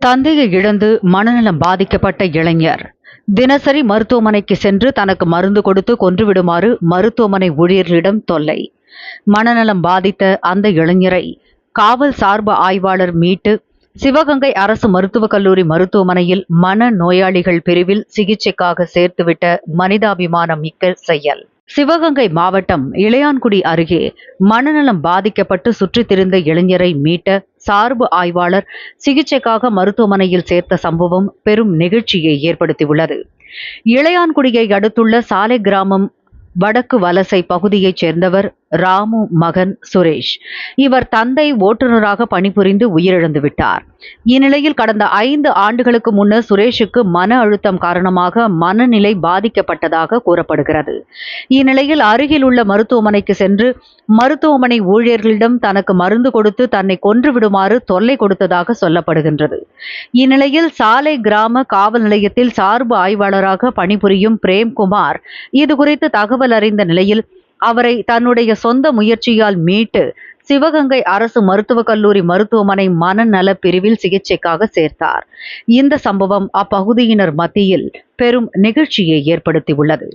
தந்தையை இழந்து மனநலம் பாதிக்கப்பட்ட இளைஞர். தினசரி மருத்துவமனைக்கு சென்று தனக்கு மருந்து கொடுத்து கொன்றுவிடுமாறு மருத்துவமனை ஊழியர்களிடம் தொல்லை. மனநலம் பாதித்த அந்த இளைஞரை காவல் சார்பு ஆய்வாளர் மீட்டு சிவகங்கை அரசு மருத்துவக் கல்லூரி மருத்துவமனையில் மன நோயாளிகள் பிரிவில் சிகிச்சைக்காக சேர்த்துவிட்ட மனிதாபிமானம் மிக்க செயல். சிவகங்கை மாவட்டம் இளையான்குடி அருகே மனநலம் பாதிக்கப்பட்டு சுற்றித் திரிந்த இளைஞரை மீட்ட சார்பு ஆய்வாளர் சிகிச்சைக்காக மருத்துவமனையில் சேர்த்த சம்பவம் பெரும் நெகிழ்ச்சியை ஏற்படுத்தியுள்ளது. இளையான்குடியை அடுத்துள்ள சாலை கிராமம் வடக்கு வலசை பகுதியைச் சேர்ந்தவர் ராமு மகன் சுரேஷ். இவர் தந்தை ஓட்டுநராக பணிபுரிந்து உயிரிழந்து விட்டார். இந்நிலையில் கடந்த ஐந்து ஆண்டுகளுக்கு முன்னர் சுரேஷுக்கு மன அழுத்தம் காரணமாக மனநிலை பாதிக்கப்பட்டதாக கூறப்படுகிறது. இந்நிலையில் அருகில் உள்ள மருத்துவமனைக்கு சென்று மருத்துவமனை ஊழியர்களிடம் தனக்கு மருந்து கொடுத்து தன்னை கொன்று விடுமாறு தொல்லை கொடுத்ததாக சொல்லப்படுகின்றது. இந்நிலையில் சாலை கிராம காவல் நிலையத்தில் சார்பு ஆய்வாளராக பணிபுரியும் பிரேம்குமார் இதுகுறித்து தகவல் அறிந்த நிலையில் அவரை தன்னுடைய சொந்த முயற்சியால் மீட்டு சிவகங்கை அரசு மருத்துவக் கல்லூரி மருத்துவமனை மனநல பிரிவில் சிகிச்சைக்காக சேர்த்தார். இந்த சம்பவம் அப்பகுதியினர் மத்தியில் பெரும் நெகிழ்ச்சியை ஏற்படுத்தியுள்ளது.